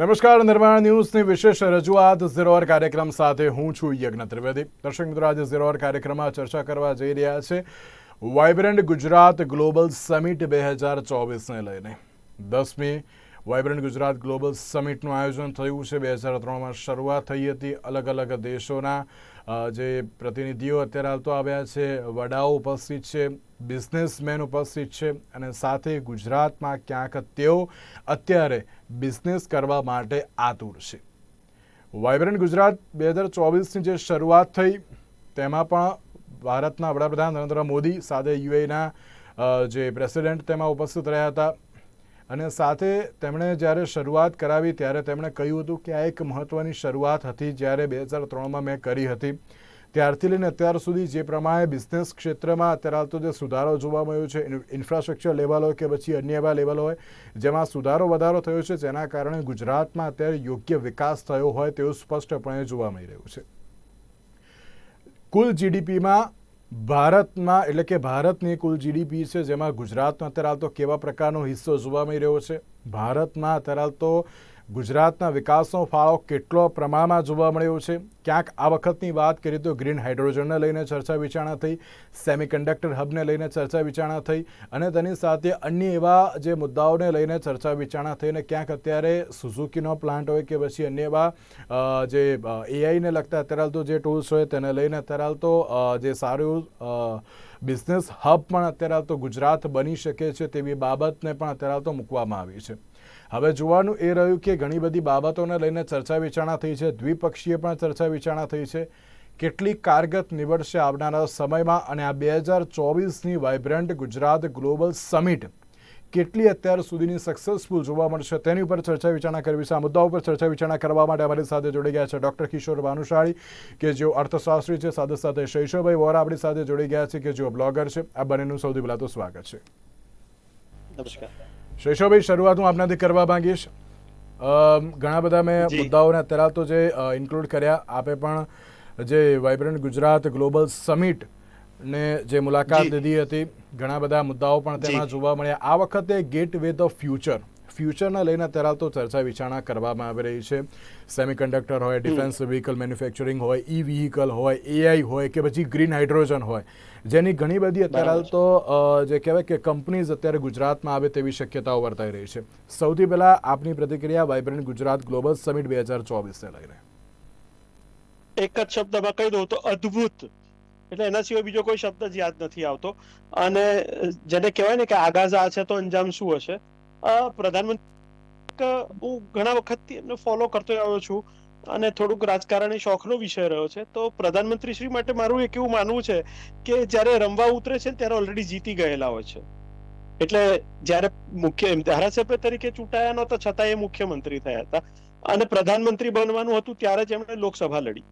નમસ્કાર, નિર્માણ ન્યૂઝની વિશેષ રજૂઆત ઝીરો અવર કાર્યક્રમ સાથે હું છું યજ્ઞ ત્રિવેદી. દર્શક મિત્રો, આજે ઝીરો અવર કાર્યક્રમમાં ચર્ચા કરવા જઈ રહ્યા છે વાઇબ્રન્ટ ગુજરાત ગ્લોબલ સમિટ બે હજાર ચોવીસને લઈને. દસમી વાઇબ્રન્ટ ગુજરાત ગ્લોબલ સમિટનું આયોજન થયું છે. બે હજાર ત્રણમાં શરૂઆત થઈ હતી. અલગ અલગ દેશોના જે પ્રતિનિધિઓ અત્યારે હાલ તો આવ્યા છે, વડાઓ ઉપસ્થિત છે. બિઝનેસમેન ઉપસ્થિત છે અને સાથે ગુજરાતમાં ક્યાંક તેઓ અત્યારે બિઝનેસ કરવા માટે આતુર છે. વાઇબ્રન્ટ ગુજરાત બે હજાર ચોવીસની જે શરૂઆત થઈ, તેમાં પણ ભારતના વડાપ્રધાન નરેન્દ્ર મોદી સાથે યુએના જે પ્રેસિડેન્ટ તેમાં ઉપસ્થિત રહ્યા હતા. અને સાથે તેમણે જ્યારે શરૂઆત કરાવી, ત્યારે તેમણે કહ્યું હતું કે આ એક મહત્ત્વની શરૂઆત હતી, જ્યારે બે હજાર ત્રણમાં મેં કરી હતી. ત્યારથી લઈને અત્યાર સુધી જે પ્રમાણે બિઝનેસ ક્ષેત્રમાં અત્યારે હાલ તો જે સુધારો જોવા મળ્યો છે ઇન્ફ્રાસ્ટ્રક્ચર લેવલ હોય કે પછી અન્ય એવા લેવલ હોય, જેમાં સુધારો વધારો થયો છે, જેના કારણે ગુજરાતમાં અત્યારે યોગ્ય વિકાસ થયો હોય તેવું સ્પષ્ટપણે જોવા મળી રહ્યું છે. કુલ જીડીપીમાં ભારતમાં, એટલે કે ભારતની કુલ જીડીપી છે, જેમાં ગુજરાતનો અત્યારે હાલ તો કેવા પ્રકારનો હિસ્સો જોવા મળી રહ્યો છે? ભારતમાં અત્યારે હાલ તો ગુજરાતના વિકાસનો ફાળો કેટલો પ્રમાણમાં જોવા મળ્યો છે? ક્યાંક આ વખતની વાત કરીએ તો ગ્રીન હાઇડ્રોજનને લઈને ચર્ચા વિચારણા થઈ, સેમિકન્ડક્ટર હબને લઈને ચર્ચા વિચારણા થઈ અને તેની સાથે અન્ય એવા જે મુદ્દાઓને લઈને ચર્ચા વિચારણા થઈ અને ક્યાંક અત્યારે સુઝુકીનો પ્લાન્ટ હોય કે પછી અન્ય એવા જે એઆઈને લગતા અત્યારે હાલ તો જે ટૂલ્સ હોય તેને લઈને અત્યારે હાલ તો જે સારું બિઝનેસ હબ પણ અત્યારે હાલ તો ગુજરાત બની શકે છે તેવી બાબતને પણ અત્યારે હાલ તો મૂકવામાં આવી છે. હવે જોવાનું એ રહ્યું કે ઘણી બધી બાબતોને લઈને ચર્ચા વિચારણા થઈ છે. દ્વિપક્ષીય પણ ચર્ચા વિચારણા થઈ છે. કેટલી કારગત નીવડશે આવનારા સમયમાં અને આ બે હજાર ચોવીસની વાઇબ્રન્ટ ગુજરાત ગ્લોબલ સમિટ કેટલી અત્યાર સુધીની સક્સેસફુલ જોવા મળશે તેની ઉપર ચર્ચા વિચારણા કરવી છે. આ મુદ્દા ઉપર ચર્ચા વિચારણા કરવા માટે અમારી સાથે જોડી ગયા છે ડૉક્ટર કિશોર ભાનુશાળી કે જેઓ અર્થશાસ્ત્રી છે, સાથે સાથે શૈશવભાઈ વોરા આપણી સાથે જોડી ગયા છે, કે જેઓ બ્લોગર છે. આ બંનેનું સૌથી પહેલાં તો સ્વાગત છે. નમસ્કાર. શૈશવભાઈ શરૂઆત હું આપનાથી કરવા માંગીશ. ઘણા બધા મેં મુદ્દાઓને અત્યારે તો જે ઇન્ક્લુડ કર્યા. આપે પણ જે વાઇબ્રન્ટ ગુજરાત ગ્લોબલ સમિટ ને જે મુલાકાત લીધી હતી ઘણા બધા મુદ્દાઓ પણ તેમાં જોવા મળ્યા. આ વખતે ગેટ વે ધ ફ્યુચર ફ્યુચરને લઈને અત્યારે તો ચર્ચા વિચારણા કરવામાં આવી રહી છે. સેમિકન્ડક્ટર હોય ડિફેન્સ વ્હીકલ મેન્યુફેક્ચરિંગ હોય ઈ વ્હીકલ હોય એઆઈ હોય કે પછી ગ્રીન હાઇડ્રોજન હોય. જેની ઘણી બધી અત્યારે તો જે કહેવાય કે કંપનીઝ અત્યારે ગુજરાતમાં આવે તેવી શક્યતાઓ વર્તાઈ રહી છે. સૌથી પહેલા આપની પ્રતિક્રિયા વાઇબ્રન્ટ ગુજરાત ગ્લોબલ સમિટ બે હજાર ચોવીસને લઈને એક જ શબ્દમાં કહી દઉં તો અદ્ભુત. એટલે એના સિવાય બીજો કોઈ શબ્દ જ યાદ નથી આવતો. અને જેને કહેવાય ને કે આગાઝ આ છે તો અંજામ શું હશે? પ્રધાનમંત્રી હું ઘણા વખતથી એમને ફોલો કરતો આવ્યો છું અને થોડુંક રાજકારણી શોખનો વિષય રહ્યો છે. તો પ્રધાનમંત્રી શ્રી માટે મારું એક એવું માનવું છે કે જ્યારે રમવા ઉતરે છે ત્યારે ઓલરેડી જીતી ગયેલા હોય છે. એટલે જ્યારે મુખ્ય ધારાસભ્ય તરીકે ચૂંટાયા નહોતા છતાં એ મુખ્યમંત્રી થયા હતા. અને પ્રધાનમંત્રી બનવાનું હતું ત્યારે જ એમણે લોકસભા લડી.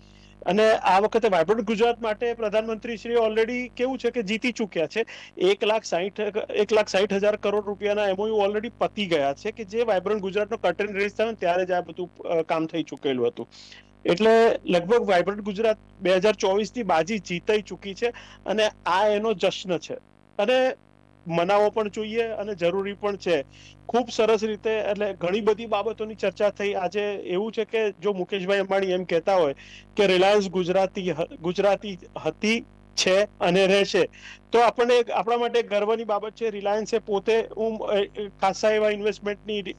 અને આ વખતે વાઇબ્રન્ટ ગુજરાત માટે પ્રધાનમંત્રી શ્રી ઓલરેડી કેવું છે કે જીતી ચૂક્યા છે. એક લાખ સાહીઠ, એક લાખ સાહીઠ હજાર કરોડ રૂપિયાના એમઓયુ ઓલરેડી પતી ગયા છે કે જે વાઇબ્રન્ટ ગુજરાતનો કર્ટન રેસ થયો ત્યારે જ આ બધું કામ થઈ ચૂકેલું હતું. એટલે લગભગ વાઇબ્રન્ટ ગુજરાત બે હજાર ચોવીસથી બાજી જીતાઈ ચૂકી છે અને આ એનો જશ્ન છે. અને મનાવો પણ જોઈએ અને જરૂરી પણ છે. ખૂબ સરસ રીતે એટલે ઘણી બધી બાબતોની ચર્ચા થઈ. આજે એવું છે કે જો મુકેશભાઈ અંબાણી એમ કહેતા હોય કે રિલાયન્સ ગુજરાતી ગુજરાતી હતી, છે અને રહેશે. તો આપણને આપણા માટે ગર્વની બાબત છે. રિલાયન્સે પોતે હું ખાસા એવા ઇન્વેસ્ટમેન્ટની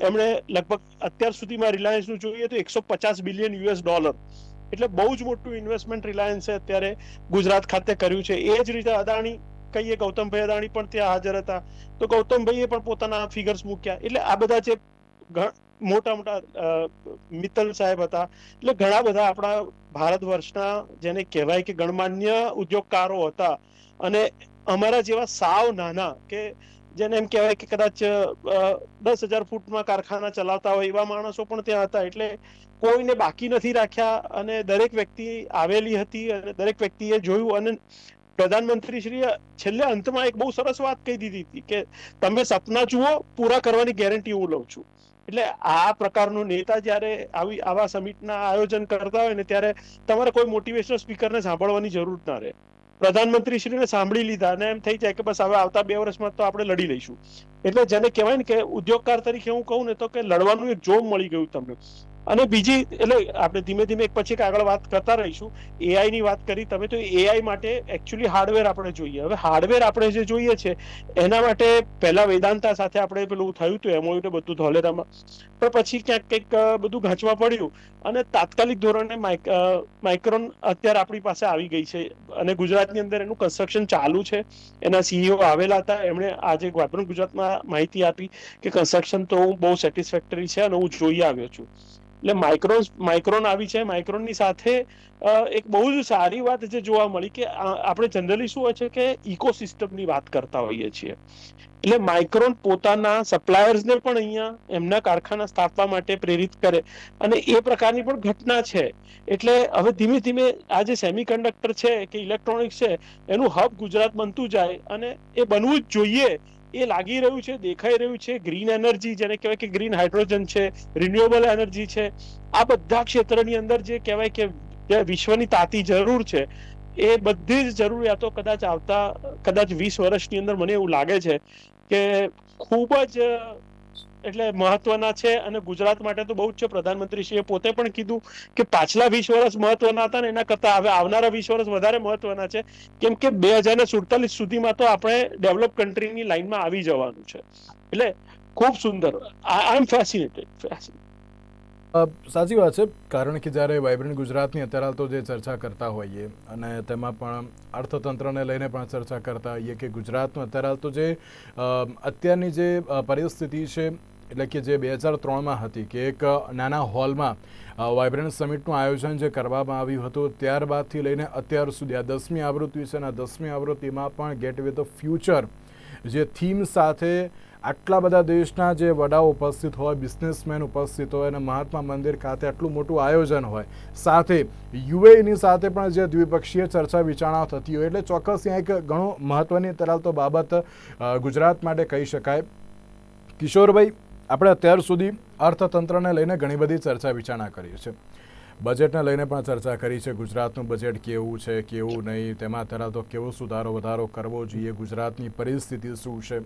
એમણે લગભગ અત્યાર સુધીમાં રિલાયન્સનું જોઈએ તો એકસો પચાસ બિલિયન યુએસ ડોલર. એટલે બહુ જ મોટું ઇન્વેસ્ટમેન્ટ રિલાયન્સે અત્યારે ગુજરાત ખાતે કર્યું છે. એ જ રીતે અદાણી કહીએ ગૌતમભાઈ અદાણી પણ ત્યાં હાજર હતા. તો ગૌતમભાઈએ પણ પોતાના ફિગર્સ મૂક્યા. એટલે આ બધા જે મોટા મોટા મિત્તલ સાહેબ હતા, એટલે ઘણા બધા આપણા ભારત વર્ષના જેને કહેવાય કે ગણમાન્ય ઉદ્યોગકારો હતા. અને અમારા જેવા સાવ નાના કે જેને એમ કહેવાય કે કદાચ દસ હજાર ફૂટમાં કારખાના ચલાવતા હોય એવા માણસો પણ ત્યાં હતા. એટલે કોઈને બાકી નથી રાખ્યા અને દરેક વ્યક્તિ આવેલી હતી અને દરેક વ્યક્તિએ જોયું અને પ્રધાનમંત્રી શ્રી છેલ્લે અંતમાં એક બહુ સરસ વાત કહી દીધી હતી કે તમે સપના જુઓ, પૂરા કરવાની ગેરંટી હું લઉં છું. એટલે આ પ્રકારનો નેતા જ્યારે આવી, આવા સમિટના આયોજન કરતા હોય ને ત્યારે તમારે કોઈ મોટિવેશનલ સ્પીકરને સાંભળવાની જરૂર ના રહે. પ્રધાનમંત્રીશ્રીને સાંભળી લીધા અને એમ થઈ જાય કે બસ હવે આવતા બે વર્ષમાં તો આપણે લડી લઈશું. એટલે જેને કહેવાય ને કે ઉદ્યોગકાર તરીકે હું કહું ને તો કે લડવાનું એક જોમ મળી ગયું તમને. અને બીજી, એટલે આપણે ધીમે ધીમે એક પછી એક આગળ વાત કરતા રહીશું. એઆઈ ની વાત કરી, તમે તો એઆઈ માટે એકચ્યુઅલી હાર્ડવેર આપણે જોઈએ. હવે હાર્ડવેર આપણે જે જોઈએ છે, એના માટે પહેલા વેદાંતા સાથે આપણે પેલું થયું હતું એમઓયુ ને બધું ધોલેરામાં પણ પછી ક્યાંક કંઈક બધું ઘાંચવા પડ્યું. અને તાત્કાલિક ધોરણે માઇક- માઇક્રોન અત્યારે આપણી પાસે આવી ગઈ છે. અને ગુજરાતની અંદર એનું કન્સ્ટ્રક્શન ચાલુ છે. એના સીઈઓ આવેલા હતા. એમણે આજે વાઇબ્રન્ટ ગુજરાતમાં માહિતી આપી કે કન્સ્ટ્રક્શન તો બહુ સેટિસ્ફેક્ટરી છે અને હું જોઈ આવ્યો છું. એટલે માઇક્રો માઇક્રોન આવી છે. માઇક્રોનની સાથે એક બહુ જ સારી વાત જે જોવા મળી કે આપણે જનરલી શું હોય છે કે ઇકોસિસ્ટમની વાત કરતા હોઈએ છીએ. એટલે માઇક્રોન પોતાના સપ્લાયર્સને પણ અહીંયા એમના કારખાના સ્થાપવા માટે પ્રેરિત કરે. અને એ પ્રકારની પણ ઘટના છે. એટલે હવે ધીમે ધીમે આ જે સેમિકન્ડક્ટર છે, કે ઇલેક્ટ્રોનિક્સ છે, એનું હબ ગુજરાત બનતું જાય અને એ બનવું જ જોઈએ. એ લાગી રહ્યું છે, દેખાઈ રહ્યું છે ગ્રીન એનર્જી જેને કહેવાય કે ગ્રીન હાઇડ્રોજન છે રિન્યુએબલ એનર્જી છે, આ બધા ક્ષેત્રની અંદર જે કહેવાય કે જે વિશ્વની તાતી જરૂર છે, એ બધી જ જરૂરિયાતો કદાચ આવતા, કદાચ વીસ વર્ષની અંદર મને એવું લાગે છે કે ખૂબ જ એટલે મહત્વના છે અને ગુજરાત માટે તો બહુ જ છે. પ્રધાનમંત્રીશ્રીએ પોતે પણ કીધું કે પાછલા વીસ વર્ષ મહત્વના હતા ને એના કરતા હવે આવનારા વીસ વર્ષ વધારે મહત્વના છે. કેમ કે બે હજાર ને સુડતાલીસ સુધીમાં તો આપણે ડેવલપ કન્ટ્રીની લાઈનમાં આવી જવાનું છે. એટલે ખૂબ સુંદર. આઈ એમ ફેસિનેટેડ સાચી વાત છે. કારણ કે જ્યારે વાઇબ્રન્ટ ગુજરાતની અત્યારે તો જે ચર્ચા કરતા હોઈએ અને તેમાં પણ અર્થતંત્રને લઈને પણ ચર્ચા કરતા હોઈએ કે ગુજરાતનું અત્યારે તો જે અત્યારની જે પરિસ્થિતિ છે એટલે કે જે બે હજાર ત્રણમાં હતી કે એક નાના હોલમાં વાઇબ્રન્ટ સમિટનું આયોજન જે કરવામાં આવ્યું હતું, ત્યારબાદથી લઈને અત્યાર સુધી આ દસમી આવૃત્તિ છે અને આ દસમી આવૃત્તિમાં પણ ગેટ વે ધ ફ્યુચર જે થીમ સાથે આટલા બધા દેશના જે વડાઓ ઉપસ્થિત હોય બિઝનેસમેન ઉપસ્થિત હોય અને મહાત્મા મંદિર ખાતે આટલું મોટું આયોજન હોય, સાથે યુએની સાથે પણ જે દ્વિપક્ષીય ચર્ચા વિચારણા થતી હોય, એટલે ચોક્કસ ત્યાં એક ઘણું મહત્ત્વની તરાલ તો બાબત ગુજરાત માટે કહી શકાય. કિશોરભાઈ આપણે અત્યાર સુધી અર્થતંત્રને લઈને ઘણી બધી ચર્ચા વિચારણા કરી છે. બજેટને લઈને પણ ચર્ચા કરી છે. ગુજરાતનું બજેટ કેવું છે, કેવું નહીં, તેમાં ધરાવતો કેવો સુધારો, વધારો કરવો જોઈએ, ગુજરાતની પરિસ્થિતિ શું છે?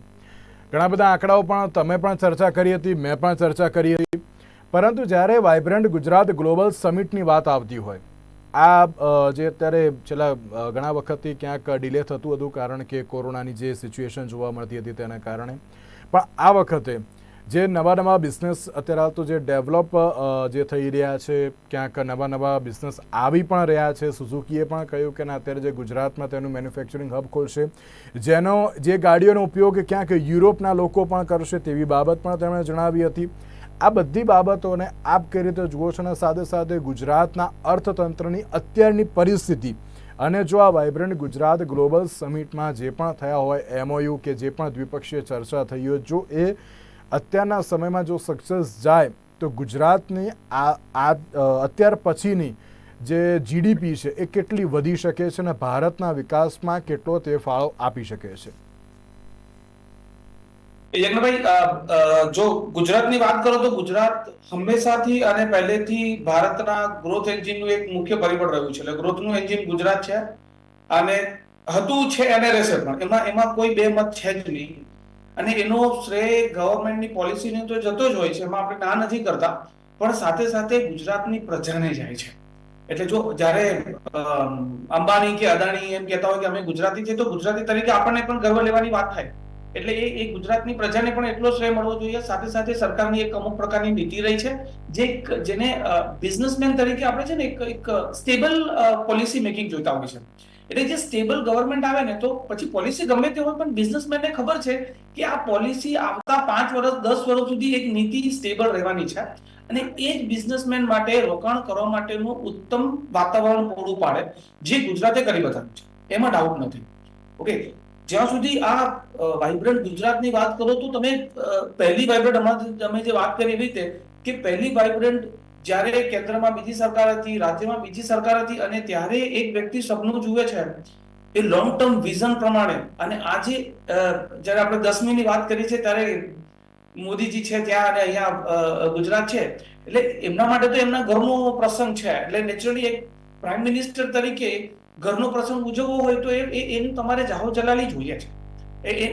ઘણા બધા આંકડાઓ પણ તમે પણ ચર્ચા કરી હતી, મેં પણ ચર્ચા કરી હતી. પરંતુ જ્યારે વાઇબ્રન્ટ ગુજરાત ગ્લોબલ સમિટની વાત આવતી હોય, આ જે અત્યારે છેલ્લા ઘણા વખતથી ક્યાંક ડિલે થતું હતું કારણ કે કોરોનાની જે સિચ્યુએશન જોવા મળતી હતી તેના કારણે. પણ આ વખતે જે નવા નવા બિઝનેસ અત્યારે હાલ તો જે ડેવલપ જે થઈ રહ્યા છે, ક્યાંક નવા નવા બિઝનેસ આવી પણ રહ્યા છે. સુઝુકીએ પણ કહ્યું કે ના, અત્યારે જે ગુજરાતમાં તેનું મેન્યુફેક્ચરિંગ હબ ખોલશે, જેનો, જે ગાડીઓનો ઉપયોગ ક્યાંક યુરોપના લોકો પણ કરશે તેવી બાબત પણ તેમણે જણાવી હતી. આ બધી બાબતોને આપ કઈ રીતે જુઓ છો અને સાથે સાથે ગુજરાતના અર્થતંત્રની અત્યારની પરિસ્થિતિ અને જો આ વાઇબ્રન્ટ ગુજરાત ગ્લોબલ સમિટમાં જે પણ થયા હોય એમઓયુ કે જે પણ દ્વિપક્ષીય ચર્ચા થઈ હોય, જો એ અત્યારના સમયમાં જો સક્સેસ જાય, તો ગુજરાતની આ અત્યાર પછીની જે જીડીપી છે, એ કેટલી વધી શકે છે અને ભારતના વિકાસમાં કેટલો તે ફાળો આપી શકે છે? યજ્ઞભાઈ જો ગુજરાતની વાત કરો તો ગુજરાત હંમેશાથી અને પહેલેથી ભારતના ગ્રોથ એન્જિનનું એક મુખ્ય પરિબળ રહ્યું છે. એટલે ગ્રોથનું એન્જિન ગુજરાત છે અને હતું, છે અને રહેશે પણ. એમાં એમાં કોઈ બે મત છે જ નહીં. અને એનો શ્રેય ગવર્મેન્ટની પોલિસીને તો જતો જ હોય છે, એમાં આપણે ના નથી કરતા. પણ સાથે સાથે ગુજરાતની પ્રજાને જાય છે. એટલે જો જ્યારે અંબાણી કે અદાણી એમ કહેતા હોય કે અમે ગુજરાતી છે તો ગુજરાતી તરીકે આપણને પણ ગર્વ લેવાની વાત થાય. એટલે એ એ ગુજરાતની પ્રજાને પણ એટલો શ્રેય મળવો જોઈએ. સાથે સાથે સરકારની એક અમુક પ્રકારની નીતિ રહી છે, જે જેને બિઝનેસમેન તરીકે આપણે છે ને એક એક સ્ટેબલ પોલિસી મેકિંગ જોઈતા હોય છે એટલે જે સ્ટેબલ ગવર્મેન્ટ આવે ને, તો પછી પોલિસી ગમે તે હોય, પણ બિઝનેસમેનને ખબર છે કે આ પોલિસી આવતા પાંચ વર્ષ દસ વર્ષ સુધી એક નીતિ સ્ટેબલ રહેવાની છે અને એ જ બિઝનેસમેન માટે રોકાણ કરવા માટેનું ઉત્તમ વાતાવરણ પૂરું પાડે, જે ગુજરાતે કરી બતાવ્યું છે. એમાં ડાઉટ નથી. ઓકે જ્યાં સુધી આ વાઇબ્રન્ટ ગુજરાતની વાત કરો તો તમે પહેલી વાઇબ્રન્ટ હમણાં તમે જે વાત કરી એવી રીતે કે પહેલી વાઇબ્રન્ટ જ્યારે કેન્દ્રમાં બીજી સરકાર હતી, રાજ્યમાં બીજી સરકાર હતી અને ત્યારે એક વ્યક્તિ સપનું જુએ છે એ લોંગ ટર્મ વિઝન પ્રમાણે. અને આજે જ્યારે આપણે દસમીની વાત કરી છે, ત્યારે મોદીજી છે ત્યાં અને અહીંયા ગુજરાત છે. એટલે એમના માટે તો એમના ઘરનો પ્રસંગ છે. એટલે નેચરલી એક પ્રાઇમ મિનિસ્ટર તરીકે ઘરનો પ્રસંગ ઉજવવો હોય તો એ એનું તમારે જાહો જલાલી જોઈએ છે.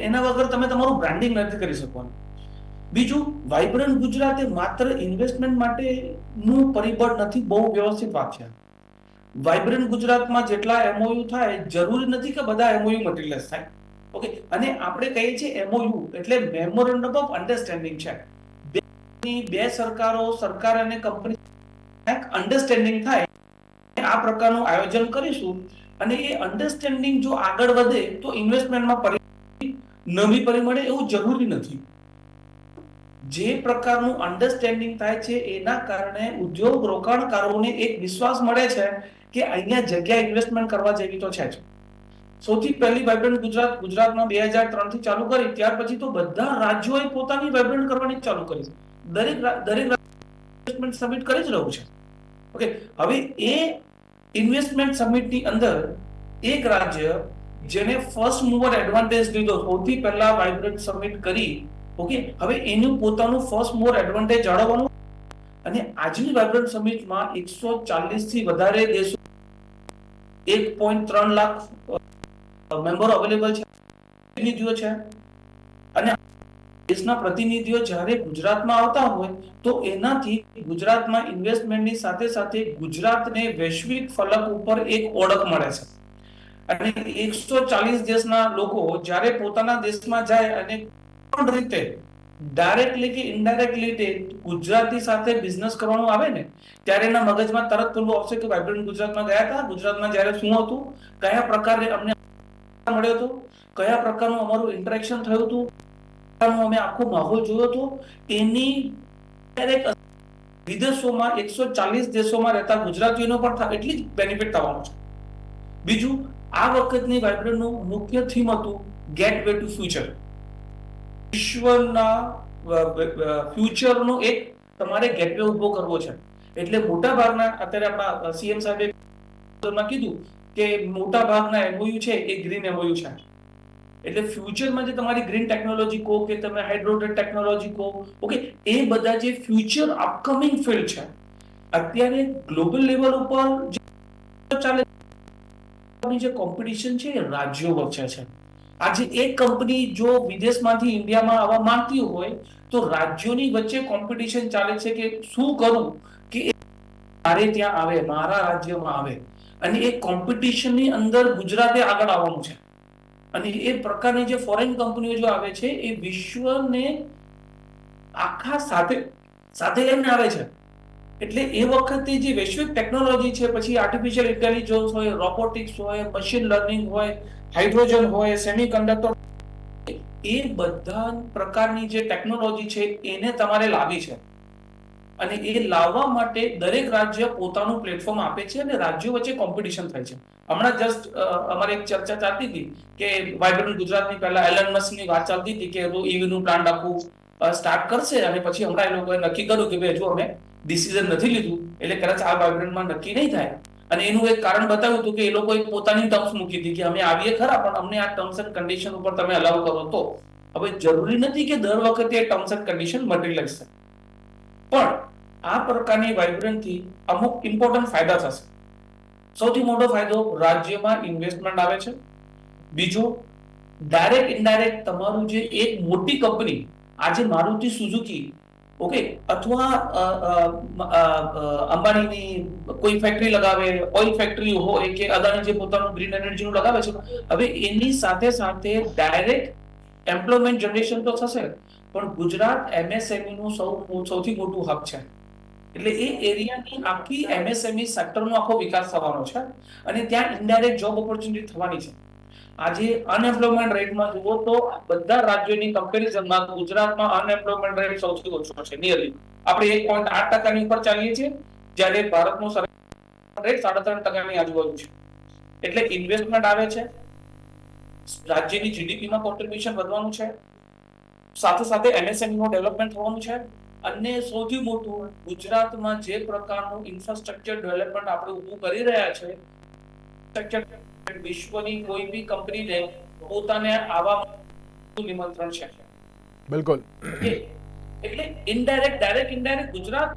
એના વગર તમે તમારું બ્રાન્ડિંગ નથી કરી શકવાનું. બીજું વાઇબ્રન્ટ ગુજરાત એ માત્ર ઇન્વેસ્ટમેન્ટ માટેનું પરિબળ નથી, બહુ વ્યવસ્થિત વાત છે. વાઇબ્રન્ટ ગુજરાતમાં જેટલા એમઓયુ થાય, જરૂરી નથી કે બધા એમઓયુ મટીરિયલાઇઝ થાય. ઓકે અને આપણે કહીએ છીએ એમઓયુ એટલે મેમોરેન્ડમ ઓફ અન્ડરસ્ટેન્ડિંગ છે. બે સરકારો, સરકાર અને કંપની અન્ડરસ્ટેન્ડિંગ થાય આ પ્રકારનું આયોજન કરીશું. અને એ અન્ડરસ્ટેન્ડિંગ જો આગળ વધે, તો ઇન્વેસ્ટમેન્ટમાં નવી પરિમળે એવું જરૂરી નથી. જે પ્રકારનું અન્ડરસ્ટેન્ડિંગ થાય છે, એના કારણે ઉદ્યોગ રોકાણકારોને એક વિશ્વાસ મળે છે કે અહીંયા જગ્યા ઇન્વેસ્ટમેન્ટ કરવા જેવી તો છે જ. સૌથી પહેલી વાઇબ્રન્ટ ગુજરાત, ગુજરાતમાં બે હજાર ત્રણથી ચાલુ કરી, ત્યાર પછી તો બધા રાજ્યોએ પોતાની વાઇબ્રન્ટ કરવાની ચાલુ કરી દરેક દરેક ઇન્વેસ્ટમેન્ટ સમિટ કરી જ રહ્યું છે. ઓકે હવે એ ઇન્વેસ્ટમેન્ટ સમિટની અંદર એક રાજ્ય જેને ફર્સ્ટ મૂવર એડવાન્ટેજ લીધો સૌથી પહેલા વાઇબ્રન્ટ સમિટ કરી ઓકે હવે એનું પોતાનું ફર્સ્ટ મોર એડવાન્ટેજ જાળવવાનું અને આજની વાઇબ્રન્ટ સમિટમાં એકસો ચાલીસથી વધારે દેશો એક પોઈન્ટ ત્રણ લાખ મેમ્બરો અવેલેબલ છે. પ્રતિનિધિઓ છે. અને દેશના પ્રતિનિધિઓ જ્યારે ગુજરાતમાં આવતા હોય, તો એનાથી ગુજરાતમાં ઇન્વેસ્ટમેન્ટની સાથે સાથે ગુજરાતને વૈશ્વિક ફલક ઉપર એક ઓળખ મળે છે. અને એકસો ચાલીસ દેશના લોકો જ્યારે પોતાના દેશમાં જાય અને પણ રીતે ડાયરેક્ટલી કે ઇનડાયરેક્ટલી રીતે ગુજરાતી સાથે બિઝનેસ કરવાનું આવે ને, ત્યારે એના મગજમાં તરત પેલું આવશે કે વાઇબ્રન્ટ ગુજરાતમાં ગયા હતા, ગુજરાતમાં જ્યારે શું હતું, કયા પ્રકારે અમને મળ્યો હતો, કયા પ્રકારનું અમારું ઇન્ટરેક્શન થયું હતું અમે આખો માહોલ જોયો હતો, એની વિદેશોમાં એકસો ચાલીસ દેશોમાં રહેતા ગુજરાતીઓનો પણ એટલી જ બેનિફિટ થવાનું છે. બીજું, આ વખતની વાઇબ્રન્ટનું મુખ્ય થીમ હતું ગેટ વે ટુ ફ્યુચર વિશ્વના ફ્યુચરનો એક તમારે ગેટવે ઊભો કરવો છે. એટલે મોટા ભાગના અત્યારે આપણા સીએમ સાહેબે કીધું કે મોટા ભાગના એમઓયુ છે એ ગ્રીન એમઓયુ છે. એટલે ફ્યુચરમાં જે તમારી ગ્રીન ટેકનોલોજી કહો કે તમે હાઇડ્રોજન ટેકનોલોજી કહો ઓકે એ બધા જે ફ્યુચર અપકમિંગ ફિલ્ડ છે, અત્યારે ગ્લોબલ લેવલ ઉપર જે ચાલે જે કોમ્પિટિશન છે એ રાજ્યો વચ્ચે છે. આજે એક કંપની જો વિદેશમાંથી ઇન્ડિયામાં આવવા માંગતી હોય, તો રાજ્યોની વચ્ચે કોમ્પિટિશન ચાલે છે કે શું કરું કે મારે ત્યાં આવે, મારા રાજ્યમાં આવે. અને એ કોમ્પિટિશનની અંદર ગુજરાતે આગળ આવવાનું છે. અને એ પ્રકારની જે ફોરેન કંપનીઓ જો આવે છે, એ વિશ્વને આખા સાથે સાથે લઈને આવે છે. એટલે એ વખતે જે વૈશ્વિક ટેકનોલોજી છે, પછી આર્ટિફિશિયલ ઇન્ટેલિજન્સ હોય રોબોટિક્સ હોય મશીન લર્નિંગ હોય હાઇડ્રોજન હોય, સેમિકન્ડક્ટર એ બધા પ્રકારની જે ટેકનોલોજી છે, એને તમારે લાવી છે. અને એ લાવવા માટે દરેક રાજ્ય પોતાનું પ્લેટફોર્મ આપે છે અને રાજ્યો વચ્ચે કોમ્પિટિશન થાય છે. હમણાં જસ્ટ અમારે એક ચર્ચા ચાલતી હતી કે વાઇબ્રન્ટ ગુજરાતની પહેલા એલન મસ્કની વાત ચાલતી હતી કે ઈવી નું પ્લાન્ટ આખું સ્ટાર્ટ કરશે અને પછી હમણાં એ લોકોએ નક્કી કર્યું કે ભાઈ હજુ અમે ડિસિઝન નથી લીધું. એટલે કદાચ આ વાઇબ્રન્ટમાં નક્કી નહીં થાય. અને એનું એક કારણ બતાવ્યું હતું કે એ લોકોએ પોતાની ટર્મ્સ મૂકી હતી કે અમે આવીએ ખરા, પણ અમને આ ટર્મ્સ એન્ડ કન્ડિશન ઉપર તમે અલાઉ કરો તો. હવે જરૂરી નથી કે દર વખતે ટર્મ્સ એન્ડ કન્ડિશન મટીરિયલાઇઝ થાય. પણ આ પ્રકારની વાઇબ્રન્ટથી અમુક ઇમ્પોર્ટન્ટ ફાયદા થશે. સૌથી મોટો ફાયદો રાજ્યમાં ઇન્વેસ્ટમેન્ટ આવે છે. બીજો ડાયરેક્ટ ઇનડાયરેક્ટ તમારું જે એક મોટી કંપની આજે મારુતિ સુઝુકી ઓકે અથવા અંબાણીની કોઈ ફેક્ટરી લગાવે ઓઇલ ફેક્ટરી હોય કે અદાણી જે પોતાનું ગ્રીન એનર્જીનું લગાવે છે, હવે એની સાથે સાથે ડાયરેક્ટ એમ્પ્લોયમેન્ટ જનરેશન તો થશે પણ ગુજરાત એમએસએમઈ નું સૌ, સૌથી મોટું હબ છે. એટલે એ એરિયાની આખી એમએસએમઈ સેક્ટરનો આખો વિકાસ થવાનો છે અને ત્યાં ઇન્ડાયરેક્ટ જોબ ઓપોર્ચ્યુનિટી થવાની છે. આજે અનએમ્પ્લોયમેન્ટ રેટમાં જુઓ તો બધા રાજ્યોની કમ્પેરિઝનમાં ગુજરાતમાં અનએમ્પ્લોયમેન્ટ રેટ સૌથી ઓછો છે નિયરલી આપણે એક પોઈન્ટ આઠ ટકાની ઉપર ચાલીએ છીએ, જ્યારે ભારતનો રેટ સાડા ત્રણ ટકાની આજુબાજુ છે. એટલે ઇન્વેસ્ટમેન્ટ આવે છે, રાજ્યની જીડીપીમાં કોન્ટ્રીબ્યુશન વધવાનું છે, સાથે સાથે એમએસએમઈ નું ડેવલપમેન્ટ થવાનું છે, અને સૌથી મોટું, ગુજરાતમાં જે પ્રકારનું ઇન્ફ્રાસ્ટ્રક્ચર ડેવલપમેન્ટ આપણે ઊભું કરી રહ્યા છે વિશ્વની કોઈ બી કંપનીને પોતાને આવા નિમંત્રણ છે. બિલકુલ. એટલે ઇનડાયરેક્ટ ડાયરેક્ટ ઇનડાયરેક્ટ ગુજરાત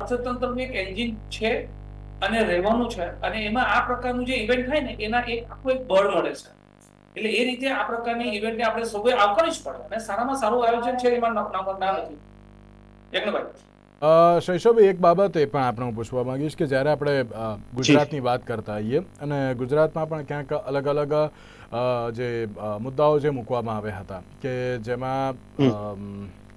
અર્થતંત્રનું એક એન્જિન છે અને રહેવાનું છે અને એમાં આ પ્રકારનું જે ઇવેન્ટ થાય ને એના એક આખું એક બળ મળે છે. એટલે એ રીતે આ પ્રકારની ઇવેન્ટને આપણે સૌએ આવકારવી જ પડે. અને સારામાં સારું આયોજન છે એમાં ના નથી. યજ્ઞભાઈ શૈશવભાઈ એક બાબત એ પણ આપણે હું પૂછવા માંગીશ કે જ્યારે આપણે ગુજરાતની વાત કરતા હોઈએ અને ગુજરાતમાં પણ ક્યાંક અલગ અલગ જે મુદ્દાઓ જે મૂકવામાં આવ્યા હતા કે જેમાં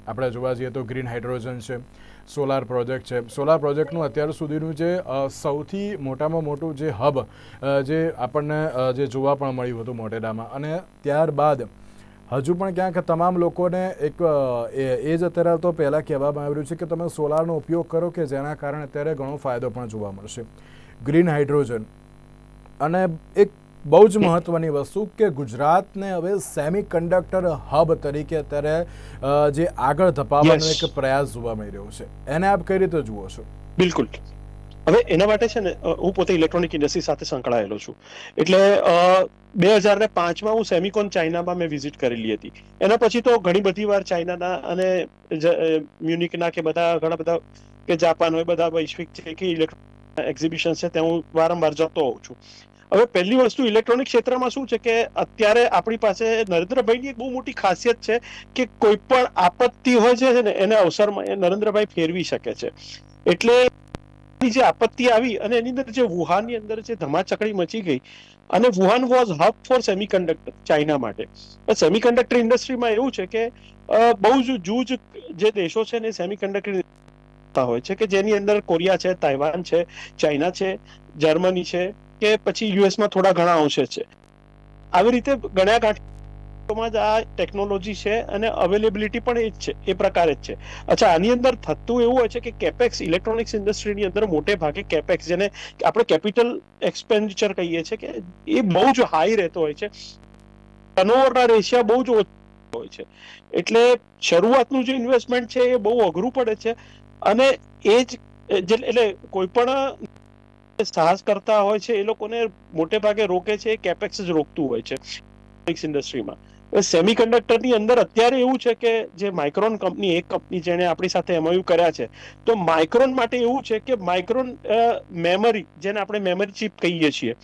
આપણે જોવા જઈએ તો ગ્રીન હાઇડ્રોજન છે સોલાર પ્રોજેક્ટ છે. સોલાર પ્રોજેક્ટનું અત્યાર સુધીનું જે સૌથી મોટામાં મોટું જે હબ જે આપણને જે જોવા પણ મળ્યું હતું મોટેરામાં અને ત્યારબાદ હજુ પણ ક્યાંક તમામ લોકોને એક એ જ અત્યારે તો પહેલાં કહેવામાં આવ્યું છે કે તમે સોલારનો ઉપયોગ કરો કે જેના કારણે અત્યારે ઘણો ફાયદો પણ જોવા મળશે. Green hydrogen. અને એક બહુ જ મહત્ત્વની વસ્તુ કે ગુજરાતને હવે સેમી કન્ડક્ટર હબ તરીકે અત્યારે જે આગળ ધપાવવાનો એક પ્રયાસ જોવા મળી રહ્યો છે. એને આપ કઈ રીતે જુઓ છો? બિલકુલ. હવે એના માટે છે ને હું પોતે ઇલેક્ટ્રોનિક ઇન્ડસ્ટ્રી સાથે સંકળાયેલો છું. એટલે બે હજાર ને પાંચમાં હું સેમિકોન ચાઇનામાં મેં વિઝિટ કરેલી હતી. એના પછી તો ઘણી બધી વાર ચાઇનાના અને મ્યુનિકના કે બધા, ઘણા બધા કે જાપાન હોય, બધા વૈશ્વિક છે કે ઇલેક્ટ્રોનિક એક્ઝિબિશન છે, ત્યાં હું વારંવાર જતો હોઉં છું. હવે પહેલી વસ્તુ ઇલેક્ટ્રોનિક ક્ષેત્રમાં શું છે કે, અત્યારે આપણી પાસે નરેન્દ્રભાઈની એક બહુ મોટી ખાસિયત છે કે કોઈ પણ આપત્તિ હોય છે ને, એને અવસરમાં નરેન્દ્રભાઈ ફેરવી શકે છે. એટલે ની જે આપત્તિ આવી અને એની અંદર જે વુહાનની અંદર જે ધમાચકડી મચી ગઈ અને Wuhan was hub for semiconductor China માટે. સેમિકન્ડક્ટર ઇન્ડસ્ટ્રીમાં એવું છે કે બહુ જ જૂજ જે દેશો છે ને સેમિકન્ડક્ટર હોય છે કે જેની અંદર કોરિયા છે, તાઇવાન છે, ચાઇના છે, જર્મની છે કે પછી યુએસમાં થોડા ઘણા અંશે છે. આવી રીતે ગણ્યા ગાંઠમાં જ આ ટેકનોલોજી છે અને અવેલેબિલિટી પણ એ જ છે, એ પ્રકારે જ છે. અચ્છા, આની અંદર થતું એવું હોય છે કે કેપેક્સ ઇલેક્ટ્રોનિક્સ ઇન્ડસ્ટ્રીની અંદર મોટે ભાગે કેપેક્સ જેને આપણે કેપિટલ એક્સપેન્ડિચર કહીએ છીએ કે એ બહુ જ હાઈ રહેતો હોય છે. ટર્નઓવરના રેશિયા બહુ જ ઓછો હોય છે. એટલે શરૂઆતનું જે ઇન્વેસ્ટમેન્ટ છે એ બહુ અઘરું પડે છે અને એ જ એટલે કોઈ પણ સાહસ કરતા હોય છે એ લોકોને મોટે ભાગે રોકે છે કેપેક્સ જ રોકતું હોય છે. ઇન્ડસ્ટ્રીમાં સેમી ની અંદર અત્યારે એવું છે કે જે માઇક્રોન કંપની એક કંપની જેને આપણી સાથે એમઓયુ કર્યા છે, તો માઇક્રોન માટે એવું છે કે માઇક્રોન મેમરી જેને આપણે મેમરી ચિપ કહીએ છીએ,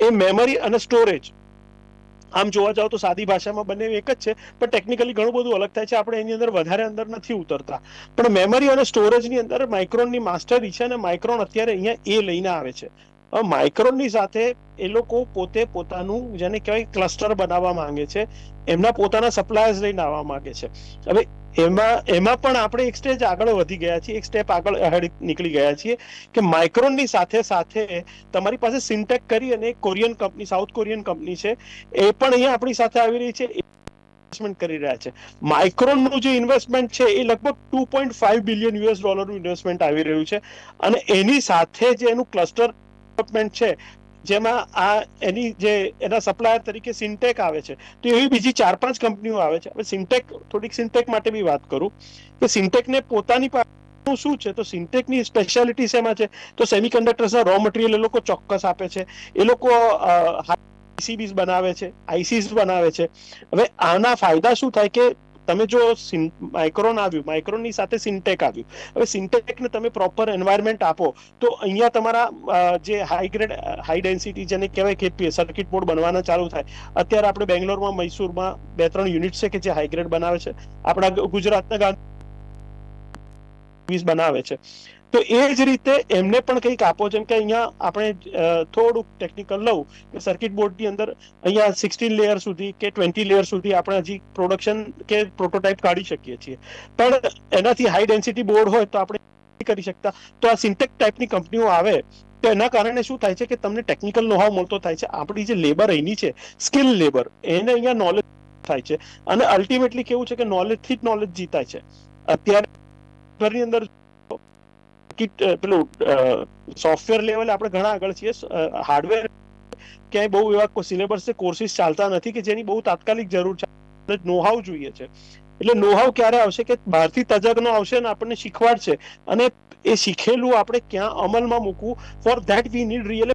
એ મેમરી અને સ્ટોરેજ આમ જોવા જાવ તો સાદી ભાષામાં બંને એક જ છે, પણ ટેકનિકલી ઘણું બધું અલગ થાય છે, આપણે એની અંદર વધારે અંદર નથી ઉતરતા. પણ મેમરી અને સ્ટોરેજની અંદર માઇક્રોનની માસ્ટરી છે અને માઇક્રોન અત્યારે અહીંયા એ લઈને આવે છે. માઇક્રોનની સાથે એ લોકો પોતે પોતાનું જેને કહેવાય ક્લસ્ટર બનાવવા માંગે છે, એમના પોતાના સપ્લાયર્સ લઈને આવવા માંગે છે. હવે એમાં એમાં પણ આપણે એક સ્ટેજ આગળ વધી ગયા છીએ, એક સ્ટેપ આગળ નીકળી ગયા છીએ કે માઇક્રોનની સાથે સાથે તમારી પાસે સિન્ટેક કરી અને Korean company South Korean company છે, એ પણ અહીંયા આપણી સાથે આવી રહી છે ઇન્વેસ્ટમેન્ટ કરી રહ્યા છે. માઇક્રોનનું જે ઇન્વેસ્ટમેન્ટ છે, એ લગભગ two point five billion US ડોલરનું ઇન્વેસ્ટમેન્ટ આવી રહ્યું છે અને એની સાથે જે એનું ક્લસ્ટર ડેવલપમેન્ટ છે, જેમાં આ એની જે, એના સપ્લાયર તરીકે સિન્ટેક આવે છે. તો એવી બીજી ચાર પાંચ કંપનીઓ આવે છે. હવે સિન્ટેક થોડીક સિન્ટેક માટે બી વાત કરું. કે સિન્ટેકને પોતાની પાસે શું છે? તો સિન્ટેકની સ્પેશિયાલિટી શેમાં છે? તો સેમિકન્ડક્ટર્સના રો મટીરિયલ એ લોકો ચોક્કસ આપે છે. એ લોકો આઈસીબીસ બનાવે છે આઈસીસ બનાવે છે. હવે આના ફાયદા શું થાય કે તમે જો માઇક્રોન આવ્યું માઇક્રોનની સાથે સિન્ટેક આવ્યું. હવે સિન્ટેકને તમે પ્રોપર એન્વાયરમેન્ટ આપો, તો અહીંયા તમારા જે હાઈ ગ્રેડ હાઈ ડેન્સિટી જેને કહેવાય કે સર્કિટ બોર્ડ બનવાના ચાલુ થાય. અત્યારે આપણે બેંગ્લોરમાં, મૈસૂરમાં બે ત્રણ યુનિટ છે કે જે હાઈ ગ્રેડ બનાવે છે. આપણા ગુજરાતના ગાંધી બનાવે છે. તો એ જ રીતે એમને પણ કંઈક આપો. જેમ કે અહીંયા આપણે થોડુંક ટેકનિકલ લઉં કે સર્કિટ બોર્ડની અંદર અહીંયા સિક્સટીન લેયર સુધી કે ટ્વેન્ટી લેયર સુધી આપણે હજી પ્રોડક્શન કે પ્રોટોટાઇપ કાઢી શકીએ છીએ. પણ એનાથી હાઈ ડેન્સિટી બોર્ડ હોય તો આપણે કરી શકતા. તો આ સિન્ટેક ટાઈપની કંપનીઓ આવે, તો એના કારણે શું થાય છે કે તમને ટેકનિકલ નોહાવ મળતો થાય છે. આપણી જે લેબર એની છે સ્કિલ લેબર એને અહીંયા નોલેજ થાય છે. અને અલ્ટિમેટલી કેવું છે કે નોલેજથી જ નોલેજ જીતાય છે. અત્યારે ઘરની અંદર કિટ પેલું સોફ્ટવેર લેવલે આપણે ઘણા આગળ છીએ. હાર્ડવેર ક્યાંય બહુ એવા સિલેબસ કોર્સિસ ચાલતા નથી કે જેની બહુ તાત્કાલિક જરૂર છે. નોહાવ જોઈએ છે. એટલે નોહાવ ક્યારે આવશે કે બહારથી તજજ્ઞો આવશે ને આપણને શીખવાડશે. અને એ શીખેલું આપણે ક્યાં અમલમાં મૂકવું? For that we need real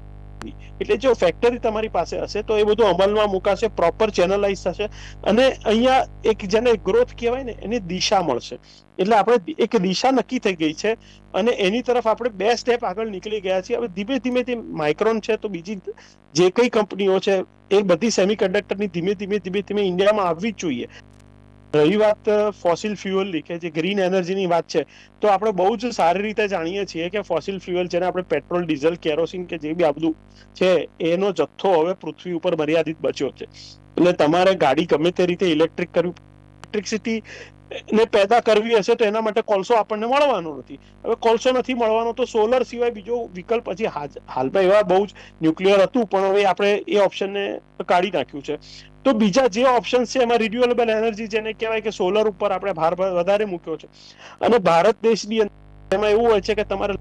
એટલે જો ફેક્ટરી તમારી પાસે હશે, તો એ બધું અમલમાં મુકાશે પ્રોપર ચેનલાઇઝ થશે અને અહીંયા એક જેને ગ્રોથ કહેવાય ને, એની દિશા મળશે. એટલે આપણે એક દિશા નક્કી થઈ ગઈ છે અને એની તરફ આપણે બે સ્ટેપ આગળ નીકળી ગયા છીએ. હવે ધીમે ધીમે તે માઇક્રોન છે, તો બીજી જે કઈ કંપનીઓ છે, એ બધી સેમિકન્ડક્ટરની ધીમે ધીમે ધીમે ધીમે ઇન્ડિયામાં આવવી જ જોઈએ. રહી વાત ફોસિલ ફ્યુઅલ કે જે ગ્રીન એનર્જીની વાત છે, તો આપણે બહુ જ સારી રીતે જાણીએ છીએ કે ફોસિલ ફ્યુઅલ જેને આપણે પેટ્રોલ, ડીઝલ, કેરોસીન કે જે બી આ બધું છે, એનો જથ્થો હવે પૃથ્વી ઉપર મર્યાદિત બચ્યો છે. એટલે તમારે ગાડી ગમે તે રીતે ઇલેક્ટ્રિક કરવી, ઇલેક્ટ્રિસિટી ને પેદા કરવી હશે તો એના માટે કોલસો આપણને મળવાનો નથી. હવે કોલસો નથી મળવાનો તો સોલર સિવાય બીજો વિકલ્પ હાજ- હાલમાં એવા બહુ જ ન્યુક્લિયર હતું, પણ હવે આપણે એ ઓપ્શનને કાઢી નાખ્યું છે. તો બીજા જે ઓપ્શન્સ છે એમાં રિન્યુએબલ એનર્જી જેને કહેવાય કે સોલર ઉપર આપણે ભાર વધારે મૂક્યો છે. અને ભારત દેશની અંદર એમાં એવું હોય છે કે તમારે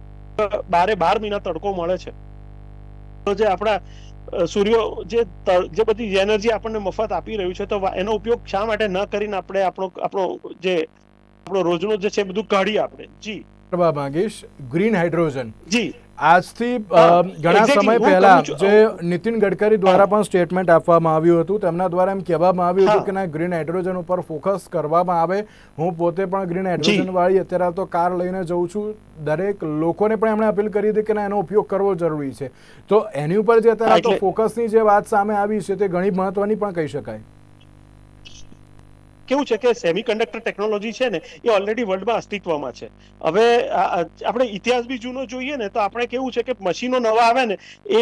બારે બાર મહિના તડકો મળે છે. તો જે આપણા સૂર્યો જે જે બધી એનર્જી આપણને મફત આપી રહ્યું છે તો એનો ઉપયોગ શા માટે ન કરીને આપણે આપણો આપણો જે આપણો રોજનો જે છે બધું કાઢીએ આપણે? જી. પ્રભા માંગીશ ગ્રીન હાઇડ્રોજન જી. આજથી ઘણા સમય પહેલા જે નીતિન ગડકરી દ્વારા પણ સ્ટેટમેન્ટ આપવામાં આવ્યું હતું તેમના દ્વારા એમ કહેવામાં આવ્યું હતું કે ના ગ્રીન હાઇડ્રોજન ઉપર ફોકસ કરવામાં આવે. હું પોતે પણ ગ્રીન હાઇડ્રોજન વાળી અત્યારે તો કાર લઈને જઉં છું. દરેક લોકોને પણ એમણે અપીલ કરી હતી કે ના એનો ઉપયોગ કરવો જરૂરી છે. તો એની ઉપર જે અત્યારે તો ફોકસની જે વાત સામે આવી છે તે ઘણી મહત્વની પણ કહી શકાય. કેવું છે કે સેમિકન્ડક્ટર ટેકનોલોજી છે ને, એ ઓલરેડી વર્લ્ડમાં અસ્તિત્વમાં છે. હવે આપણે ઇતિહાસ બી જૂનો જોઈએ ને, તો આપણે કેવું છે કે મશીનો નવા આવે ને, એ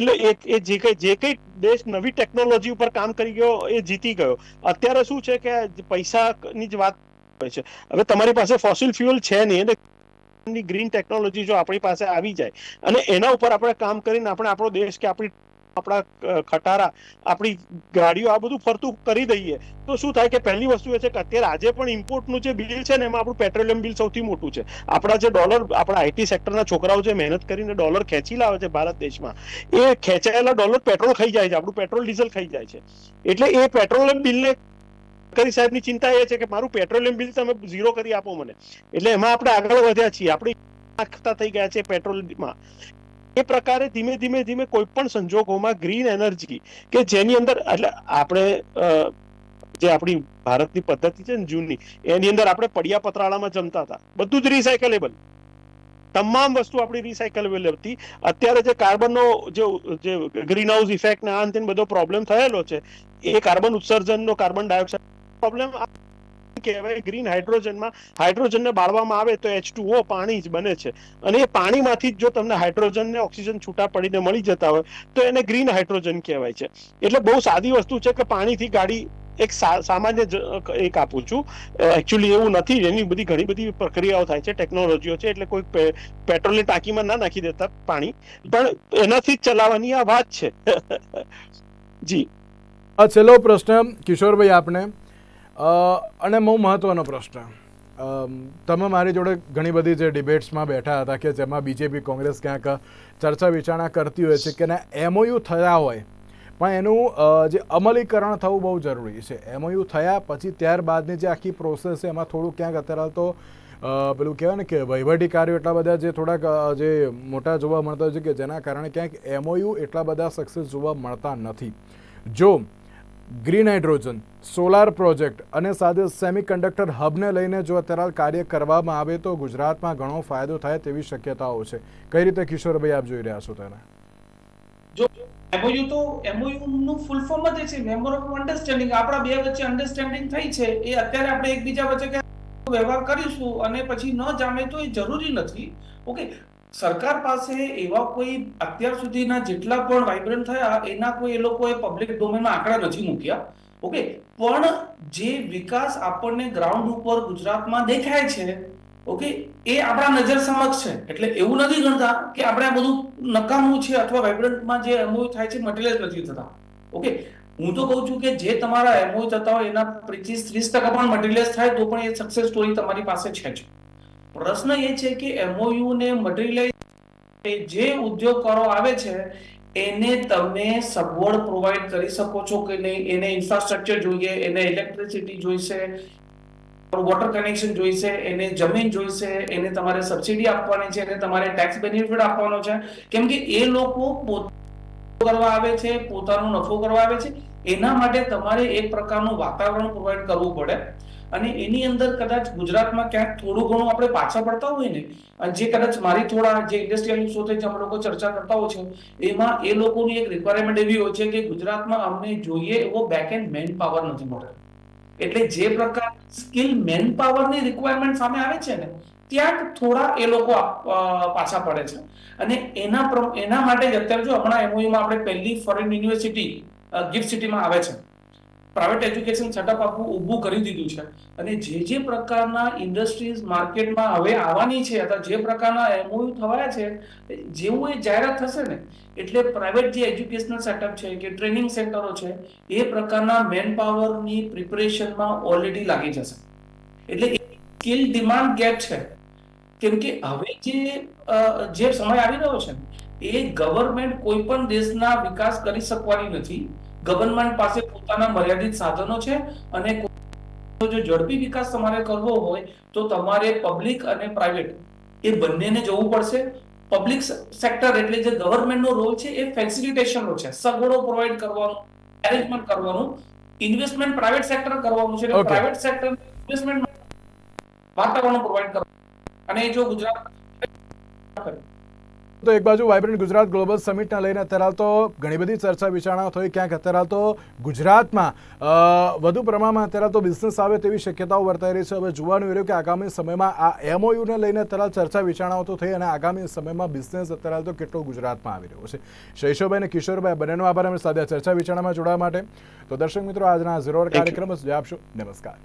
એ જે કઈ જે કઈ દેશ નવી ટેકનોલોજી ઉપર કામ કરી ગયો, એ જીતી ગયો. અત્યારે શું છે કે પૈસાની જ વાત હોય છે. હવે તમારી પાસે ફોસિલ ફ્યુઅલ છે નહીં એટલે ગ્રીન ટેકનોલોજી જો આપણી પાસે આવી જાય, અને એના ઉપર આપણે કામ કરીને આપણે આપણો દેશ કે આપણી આપણા ખટારા, આપણી ગાડીઓ આ બધું ફરતું કરી દઈએ. તો શું થાય કે પહેલી વસ્તુ એ છે કે અત્યારે આજે પણ ઇમ્પોર્ટનું જે બિલ છે ને એમાં આપણું પેટ્રોલિયમ બિલ સૌથી મોટું છે. આપણા જે ડોલર આપણા આઈટી સેક્ટરના છોકરાઓ જે મહેનત કરીને ડોલર ખેંચી લાવે છે ભારત દેશમાં, એ ખેંચાયેલા ડોલર પેટ્રોલ ખાઈ જાય છે, આપણું પેટ્રોલ ડીઝલ ખાઈ જાય છે. એટલે એ પેટ્રોલિયમ બિલને કરી સાહેબની ચિંતા એ છે કે મારું પેટ્રોલિયમ બિલ તમે ઝીરો કરી આપો મને. એટલે એમાં આપણે આગળ વધ્યા છીએ. આપણે નાખતા થઈ ગયા છે પેટ્રોલમાં એ પ્રકારે ધીમે ધીમે ધીમે કોઈ પણ સંજોગોમાં ગ્રીન એનર્જી કે જેની અંદર એટલે આપણે જે આપણી ભારતની પદ્ધતિ છે ને જૂની એની અંદર આપણે પડિયા પતરાળામાં જમતા હતા. બધું જ રિસાયકલેબલ તમામ વસ્તુ આપણી રિસાયકલેબલ હતી. અત્યારે જે કાર્બનનો જે જે ગ્રીન હાઉસ ઇફેક્ટ ને આ બધો પ્રોબ્લેમ થયેલો છે, એ કાર્બન ઉત્સર્જનનો કાર્બન ડાયોક્સાઇડ પ્રોબ્લેમ કહેવાય ગ્રીન હાઇડ્રોજનમાં હાઇડ્રોજનને બાળવામાં આવે તો એચ પાણી જ બને છે. અને એ પાણીમાંથી જ જો તમને હાઇડ્રોજન ને ઓક્સિજન છૂટા પડીને મળી જતા હોય તો એને ગ્રીન હાઇડ્રોજન કહેવાય છે. એટલે બહુ સાદી વસ્તુ છે કે પાણીથી ગાડી એક સામાન્ય એક આપું છું. એકચ્યુઅલી એવું નથી એની બધી ઘણી બધી પ્રક્રિયાઓ થાય છે ટેકનોલોજીઓ છે એટલે કોઈ પેટ્રોલની ટાંકીમાં ના નાખી દેતા પાણી. પણ એનાથી જ ચલાવવાની આ વાત છે. જી. આ છેલ્લો પ્રશ્ન કિશોરભાઈ આપને. અ, અને બહુ મહત્વનો પ્રશ્ન. તમે મારી જોડે ઘણી બધી જે ડિબેટ્સમાં બેઠા હતા કે જેમાં બીજેપી કોંગ્રેસ ક્યાંક ચર્ચા વિચારણા કરતી હોય છે કે ના, એમઓયુ થયા હોય. પણ એનું જે અમલીકરણ થવું બહુ જરૂરી છે. એમઓયુ થયા પછી ત્યારબાદની જે આખી પ્રોસેસ છે એમાં થોડું ક્યાંક અત્યારે તો પેલું કહેવાય ને કે વહીવટી કાર્યો એટલા બધા જે થોડાક જે મોટા જોવા મળતા હોય છે કે જેના કારણે ક્યાંક એમઓયુ એટલા બધા સક્સેસ જોવા મળતા નથી. જો ગ્રીન હાઇડ્રોજન, સોલાર પ્રોજેક્ટ અને સાથે સેમિકન્ડક્ટર હબને લઈને જો અત્યારે કાર્ય કરવામાં આવે તો ગુજરાતમાં ઘણો ફાયદો થાય તેવી શક્યતાઓ છે. કઈ રીતે કિશોરભાઈ, આપ જોઈ રહ્યા છો તેને? જો એમઓયુ તો એમઓયુ નું ફૂલ ફોર્મ જ છે મેમોર ઓફ અન્ડરસ્ટેન્ડિંગ આપણા બે વચ્ચે અન્ડરસ્ટેન્ડિંગ થઈ છે, એ અત્યારે આપણે એકબીજા વચ્ચે વ્યવહાર કરીશું અને પછી ન જામે તો એ જરૂરી નથી. ઓકે સરકાર પાસે એવા કોઈ અત્યાર સુધીના જેટલા પણ વાઇબ્રન્ટ થયા, એના કોઈ એ લોકોએ પબ્લિક ડોમેનમાં આંકડા નથી મૂક્યા. ઓકે પણ જે વિકાસ આપણને ગ્રાઉન્ડ ઉપર ગુજરાતમાં દેખાય છે ઓકે એ આપણા નજર સમક્ષ છે. એટલે એવું નથી ગણતા કે આપણે આ બધું નકામું છે અથવા વાઇબ્રન્ટમાં જે એમઓયુ થાય છે મટીરિયલ નથી થતા. ઓકે હું તો કહું છું કે જે તમારા એમઓયુ થતા હોય, એના પચીસ ત્રીસ ટકા પણ મટીરિયલ્સ થાય, તો પણ એ સક્સેસ સ્ટોરી તમારી પાસે છે જ. પ્રશ્ન એ છે કે એમઓયુ ને મટીરિયલાઇઝ જે ઉદ્યોગકારો આવે છે, એને તમે સગવડ પ્રોવાઈડ કરી શકો છો કે નહીં? એને ઇન્ફ્રાસ્ટ્રક્ચર જોઈએ, એને ઇલેક્ટ્રિસિટી જોઈશે વોટર કનેક્શન જોઈશે, એને જમીન જોઈશે, એને તમારે સબસિડી આપવાની છે, એને તમારે ટેક્સ બેનિફિટ આપવાનો છે. કેમ કે એ લોકો કરવા આવે છે, પોતાનો નફો કરવા આવે છે. એના માટે તમારે એક પ્રકારનું વાતાવરણ પ્રોવાઈડ કરવું પડે. અને એની અંદર કદાચ ગુજરાતમાં ક્યાંક થોડું ઘણું આપણે પાછા પડતા હોય ને, અને જે કદાચ મારી થોડા જે ઇન્ડસ્ટ્રીયલ સાથે જે અમે લોકો ચર્ચા કરતા હોય છે, એમાં એ લોકોની એક રિક્વાયરમેન્ટ એવી હોય છે કે ગુજરાતમાં અમને જોઈએ એવો બેક એન્ડ મેન પાવર નથી મળતો એટલે જે પ્રકાર સ્કિલ મેન પાવરની રિક્વાયરમેન્ટ સામે આવે છે ને, ત્યાં થોડા એ લોકો પાછા પડે છે. અને એના એના માટે જ અત્યારે જો હમણાં એમઓયુમાં આપણે પહેલી ફોરેન યુનિવર્સિટી ગિફ્ટ સિટીમાં આવે છે. પ્રાઇવેટ એજ્યુકેશન સેટઅપ આપવું ઊભું કરી દીધું છે. અને જે જે પ્રકારના ઇન્ડસ્ટ્રીઝ માર્કેટમાં હવે આવવાની છે અથવા જે પ્રકારના એમઓયુ થવાયા છે, જેવું એ જાહેરાત થશે ને, એટલે પ્રાઇવેટ જે એજ્યુકેશનલ સેટઅપ છે કે ટ્રેનિંગ સેન્ટરો છે, એ પ્રકારના મેન પાવરની પ્રિપરેશનમાં ઓલરેડી લાગી જશે. એટલે સ્કિલ ડિમાન્ડ ગેપ છે. કેમ કે હવે જે જે સમય આવી રહ્યો છે એ ગવર્મેન્ટ કોઈ પણ દેશના વિકાસ કરી શકવાની નથી. ગવર્મેન્ટ પાસે પોતાના મર્યાદિત સાધનો છે અને જો ઝડપી વિકાસ તમારે કરવો હોય તો તમારે પબ્લિક અને પ્રાઇવેટ એ બંનેને જવું પડશે. પબ્લિક સેક્ટર એટલે જે ગવર્મેન્ટનો રોલ છે એ ફેસિલિટેશનનો છે. સગવડો પ્રોવાઈડ કરવાનું એરેન્જમેન્ટ કરવાનું ઇન્વેસ્ટમેન્ટ પ્રાઇવેટ સેક્ટર કરવાનું છે. પ્રાઇવેટ સેક્ટર ઇન્વેસ્ટમેન્ટ વાતાવરણ પ્રોવાઈડ કરવાનું. અને જો ગુજરાત તો એક બાજુ વાઇબ્રન્ટ ગુજરાત ગ્લોબલ સમિટને લઈને અત્યારે તો ઘણી બધી ચર્ચા વિચારણા થઈ ક્યાંક અત્યારે તો ગુજરાતમાં વધુ પ્રમાણમાં અત્યારે તો બિઝનેસ આવે તેવી શક્યતાઓ વર્તાઈ રહી છે. હવે જોવાનું રહ્યું કે આગામી સમયમાં આ એમઓયુને લઈને અત્યારે ચર્ચા વિચારણાઓ તો થઈ અને આગામી સમયમાં બિઝનેસ અત્યારે તો કેટલો ગુજરાતમાં આવી રહ્યો છે. શૈશવભાઈ અને કિશોરભાઈ બંનેનો આભાર. અમે સાથે ચર્ચા વિચારણામાં જોડાવા માટે. તો દર્શક મિત્રો આજના ઝીરો કાર્યક્રમ જ આપશો. નમસ્કાર.